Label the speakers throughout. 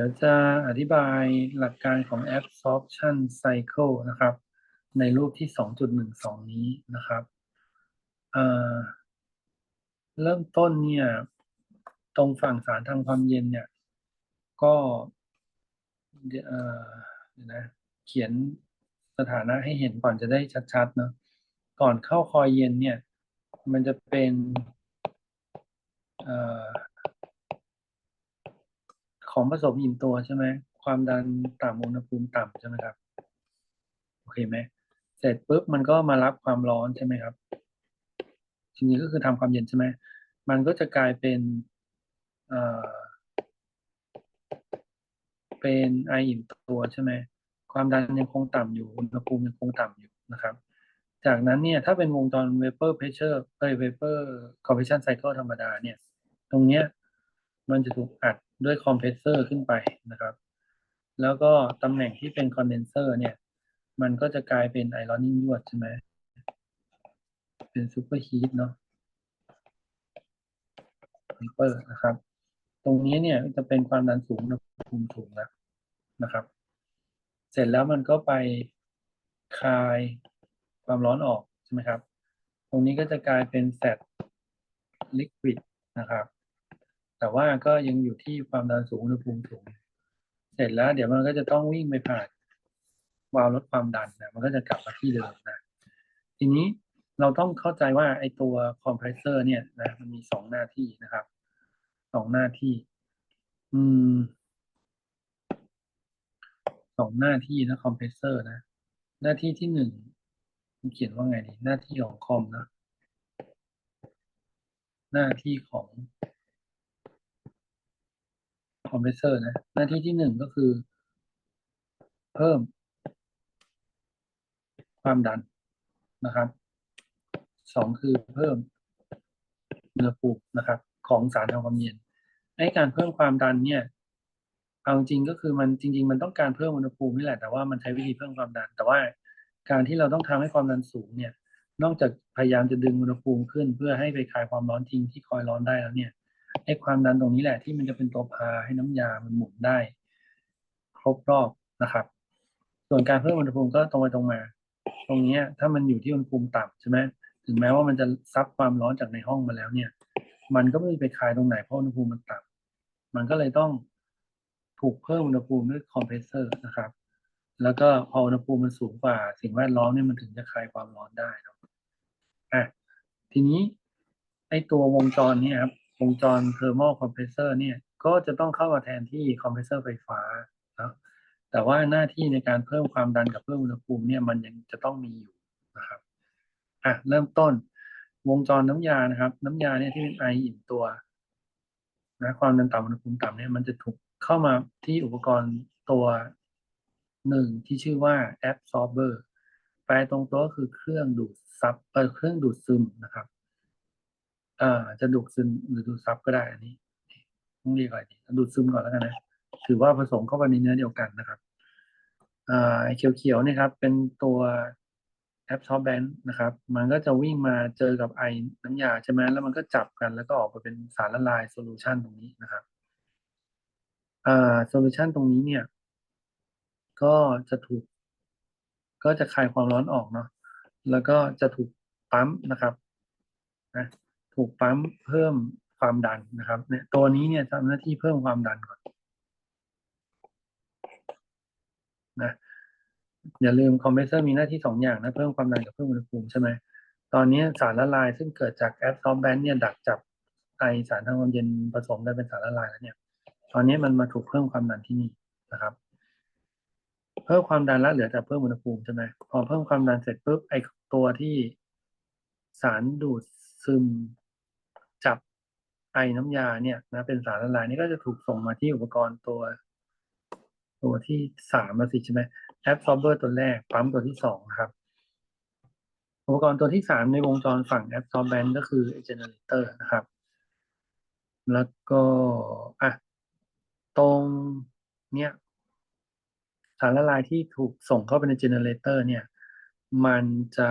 Speaker 1: ดี๋ยวจะอธิบายหลักการของ absorption cycle นะครับ ในรูปที่ 2.12 นี้นะครับเเริ่มต้นเนี่ย ตรงฝั่งสารทางความเย็นเนี่ย ก็เดี๋ยวนะเขียนสถานะให้เห็นก่อนจะได้ชัดๆเนาะก่อนเข้าคอยเย็นเนี่ย มันจะเป็น ของผสมอิ่มตัวใช่ไหมความดันต่ำอุณหภูมิต่ำใช่ไหมครับโอเคไหมเสร็จปุ๊บมันก็มารับความร้อนใช่ไหมครับ ทีนี้ก็คือทำความเย็นใช่ไหมมันก็จะกลายเป็นเอ่อเป็นไออิ่มตัวใช่ไหมความดันยังคงต่ำอยู่อุณหภูมิยังคงต่ำอยู่นะครับ จากนั้นเนี่ยถ้าเป็นวงจร vapor pressure เอ้ย vapor compression cycle ธรรมดาเนี่ย ตรงเนี้ย มันจะถูกอัดด้วยคอมเพรสเซอร์ขึ้นไปนะครับ แล้วก็ตำแหน่งที่เป็นคอนเดนเซอร์เนี่ย มันก็จะกลายเป็นไอรอนิ่งยวดใช่ไหม เป็นซูเปอร์ฮีทเนาะซูเปอร์นะครับ ตรงนี้เนี่ยจะเป็นความดันสูงอุณหภูมิสูงแล้วนะครับ เสร็จแล้วมันก็ไปคลายความร้อนออกใช่ไหมครับ ตรงนี้ก็จะกลายเป็นแซดลิควิดนะครับ แต่ว่าก็ยังอยู่ที่ความดันสูงอุณหภูมิสูง เสร็จแล้วเดี๋ยวมันก็จะต้องวิ่งไปผ่านวาล์วลดความดันนะมันก็จะกลับมาที่เดิมนะทีนี้เราต้องเข้าใจว่าไอตัวคอมเพรสเซอร์เนี่ยนะมันมีสองหน้าที่นะครับสองหน้าที่ อืมสองหน้าที่นะคอมเพรสเซอร์นะ หน้าที่ที่หนึ่งมันเขียนว่าไงดีหน้าที่ของคอมนะ หน้าที่ของ คอมเพรสเซอร์นะ หน้าที่ที่หนึ่งก็คือ เพิ่ม ความดันนะครับสองคือเพิ่มอุณหภูมินะครับ ของสารทำความเย็นไอ้การเพิ่มความดันเนี่ยเอาจริงก็คือมันจริง ๆ มันต้องการเพิ่มอุณหภูมินี่แหละแต่ว่ามันใช้วิธีเพิ่มความดัน แต่ว่าการที่เราต้องทำให้ความดันสูงเนี่ย นอกจากพยายามจะดึงอุณหภูมิขึ้น เพื่อให้ไปคลายความร้อนทิ้งที่คอยร้อนได้แล้วเนี่ย ไอ้ความดันตรงนี้แหละที่มันจะเป็นตัวพาให้น้ำยามันหมุนได้ ครบรอบนะครับ ส่วนการเพิ่มอุณหภูมิก็ตรงไปตรงมา ตรงนี้ถ้ามันอยู่ที่อุณหภูมิต่ำใช่ไหมถึงแม้ว่ามันจะซับความร้อนจากในห้องมาแล้วเนี่ย มันก็ไม่ไปคลายตรงไหนเพราะอุณหภูมิมันต่ำมันก็เลยต้องถูกเพิ่มอุณหภูมิด้วยคอมเพรสเซอร์นะครับ แล้วก็พออุณหภูมิมันสูงกว่า สิ่งแวดล้อมเนี่ยมันถึงจะคลายความร้อนได้นะอะทีนี้ไอตัววงจรนี่ครับ วงจรเทอร์โมคอมเพรสเซอร์เนี่ยก็จะต้องเข้ามาแทนที่คอมเพรสเซอร์ไฟฟ้าเนาะแต่ว่าหน้าที่ในการเพิ่มความดันกับเพิ่มอุณหภูมิเนี่ยมันยังจะต้องมีอยู่นะครับอะเริ่มต้นวงจรน้ำยานะครับ น้ำยาเนี่ยที่เป็นไออิ่มตัวนะความดันต่ำอุณหภูมิต่ำเนี่ยมันจะถูกเข้ามาที่อุปกรณ์ตัวหนึ่งที่ชื่อว่า absorber แปลตรงตัวก็คือเครื่องดูดซับเออเครื่องดูดซึมนะครับ อ่าจะดูดซึมหรือดูดซับก็ได้อันนี้ต้องเรียกอะไรดีดูดซึมก่อนแล้วกันนะ ถือว่าผสมเข้าไปในเนื้อเดียวกันนะครับอ่าเขียวๆนี่ครับ เป็นตัว absorbent นะครับ มันก็จะวิ่งมาเจอกับไอน้ำยาใช่ไหมแล้วมันก็จับกัน แล้วก็ออกมาเป็นสารละลายโซลูชันตรงนี้นะครับอ่าโซลูชันตรงนี้เนี่ย ก็จะถูก ก็จะคลายความร้อนออกเนาะแล้วก็จะถูกปั๊มนะครับนะ ถูกปั๊มเพิ่มความดันนะครับเนี่ยตัวนี้เนี่ยทำหน้าที่เพิ่มความดันก่อนนะอย่าลืมคอมเพรสเซอร์มีหน้าที่สองอย่างนะเพิ่มความดันกับเพิ่มอุณหภูมิใช่ไหมตอนนี้สารละลายซึ่งเกิดจากแอดซอมแบนเนี่ยดักจับไอสารทางความเย็นผสมได้เป็นสารละลายแล้วเนี่ย ตอนนี้มันมาถูกเพิ่มความดันที่นี่นะครับ เพิ่มความดันแล้วเหลือแต่เพิ่มอุณหภูมิใช่ไหมพอเพิ่มความดันเสร็จปุ๊บไอตัวที่สารดูดซึม จับไอน้ำยาเนี่ยนะเป็นสารละลายนี่ก็จะถูกส่งมาที่อุปกรณ์ตัว ตัวที่สามมาสิใช่ไหม absorber ตัวแรกปั๊มตัวที่สองครับ อุปกรณ์ตัวที่สามในวงจรฝั่ง absorbent ก็คือ generator นะครับ แล้วก็อะตรงเนี้ยสารละลายที่ถูกส่งเข้าไปใน generator เนี่ย มันจะ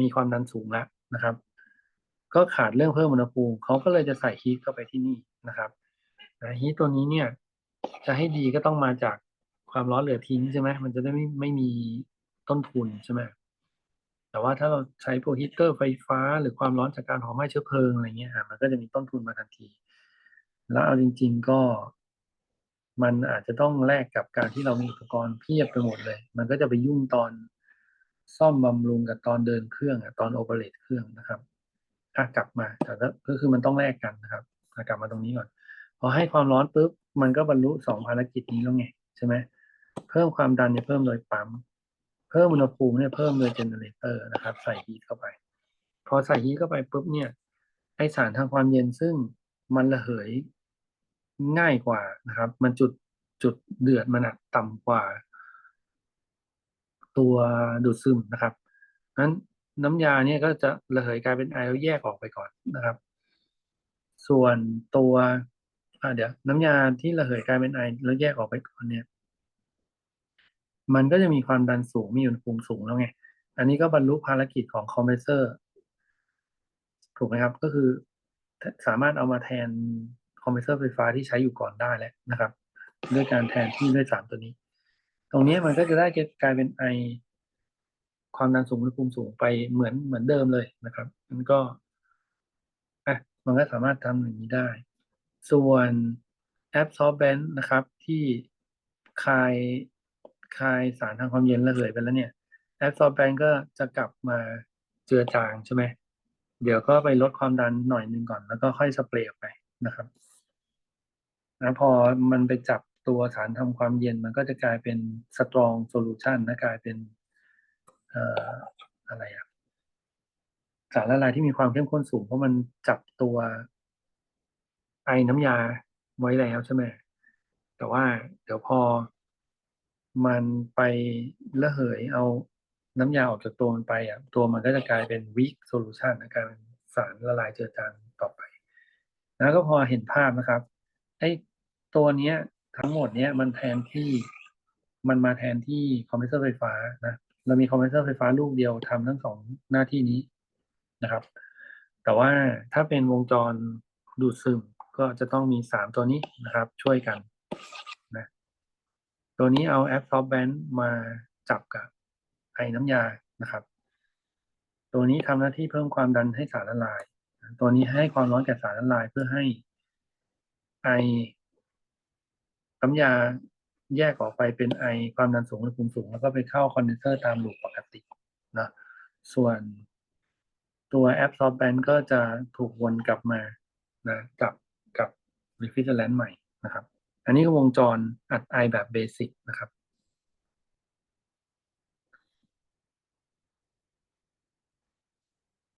Speaker 1: มีความดันสูงแล้วนะครับ ก็ขาดเรื่องเพิ่มอุณหภูมิเขาก็เลยจะใส่ฮีทเข้าไปที่นี่นะครับฮีทตัวนี้เนี่ย จะให้ดีก็ต้องมาจากความร้อนเหลือทิ้งใช่ไหมมันจะได้ไม่ไม่มีต้นทุนใช่ไหมแต่ว่าถ้าเราใช้พวกฮีตเตอร์ไฟฟ้า หรือความร้อนจากการเผาไหม้เชื้อเพลิงอะไรเงี้ยมันก็จะมีต้นทุนมาทันที แล้วเอาจริง ๆก็มันอาจจะต้องแลกกับการที่เรามีอุปกรณ์เพียบไปหมดเลย มันก็จะไปยุ่งตอนซ่อมบำรุงกับตอนเดินเครื่องอะตอนโอเปเรตเครื่องนะครับ อะกลับมาแต่ก็ก็คือมันต้องแลกกันนะครับกลับมาตรงนี้ก่อน พอให้ความร้อนปุ๊บมันก็บรรลุสองภารกิจนี้แล้วไงใช่ไหมเพิ่มความดันเนี่ยเพิ่มโดยปั๊ม เพิ่มอุณหภูมิเนี่ยเพิ่มโดยเจเนเรเตอร์นะครับ ใส่ฮีทเข้าไป พอใส่ฮีทเข้าไปปุ๊บเนี่ยไอสารทางความเย็นซึ่งมันระเหยง่ายกว่านะครับ มันจุดจุดเดือดมันต่ำกว่า ตัวดูดซึมนะครับนั้น น้ำยาเนี่ยก็จะระเหยกลายเป็นไอแล้วแยกออกไปก่อนนะครับ ส่วนตัวอ่าเดี๋ยวน้ำยาที่ระเหยกลายเป็นไอแล้วแยกออกไปก่อนเนี่ย มันก็จะมีความดันสูงมีอุณหภูมิสูงแล้วไง อันนี้ก็บรรลุภารกิจของคอมเพรสเซอร์ถูกไหมครับ ก็คือสามารถเอามาแทนคอมเพรสเซอร์ไฟฟ้าที่ใช้อยู่ก่อนได้แล้วนะครับ ด้วยการแทนที่ด้วยสารตัวนี้ ตรงนี้มันก็จะได้กลายเป็นไอ ความดันสูงอุณหภูมิสูงไปเหมือนเหมือนเดิมเลยนะครับมันก็อะมันก็สามารถทำอย่างนี้ได้ ส่วน absorbent นะครับ ที่คายคายสารทางความเย็นระเหยไปแล้วเนี่ย absorbent ก็จะกลับมาเจือจางใช่ไหมเดี๋ยวก็ไปลดความดันหน่อยนึงก่อนแล้วก็ค่อยสเปรย์ออกไปนะครับนะพอมันไปจับตัวสารทำความเย็นมันก็จะกลายเป็น strong solution นะกลายเป็น อะไรอะสารละลายที่มีความเข้มข้นสูง เพราะมันจับตัวไอน้ำยาไว้แล้วใช่ไหมแต่ว่าเดี๋ยวพอมันไประเหยเอาน้ำยาออกจากตัวมันไปอะตัวมันก็จะกลายเป็น weak solution นะกลายเป็นสารละลายเจือจางต่อไปแล้วก็พอเห็นภาพนะครับไอ้ตัวเนี้ยทั้งหมดเนี้ยมันแทนที่มันมาแทนที่คอมเพรสเซอร์ไฟฟ้านะ เรามีคอมเพรสเซอร์ไฟฟ้าลูกเดียวทำทั้งสองหน้าที่นี้นะครับ แต่ว่าถ้าเป็นวงจรดูดซึมก็จะต้องมีสามตัวนี้นะครับ ช่วยกันนะตัวนี้เอา absorbent มาจับกับไอ้น้ำยานะครับ ตัวนี้ทำหน้าที่เพิ่มความดันให้สารละลาย ตัวนี้ให้ความร้อนแก่สารละลายเพื่อให้ไอน้ำยา แยกออกไปเป็นไอความดันสูงหรือภูมิสูง แล้วก็ไปเข้าคอนเดนเซอร์ตามลูปปกตินะส่วนตัวแอปซอฟต์แบนก็จะถูกวนกลับมานะกับกับริฟิเจอร์แลนด์ใหม่นะครับ อันนี้ก็วงจรอัดไอแบบเบสิกนะครับ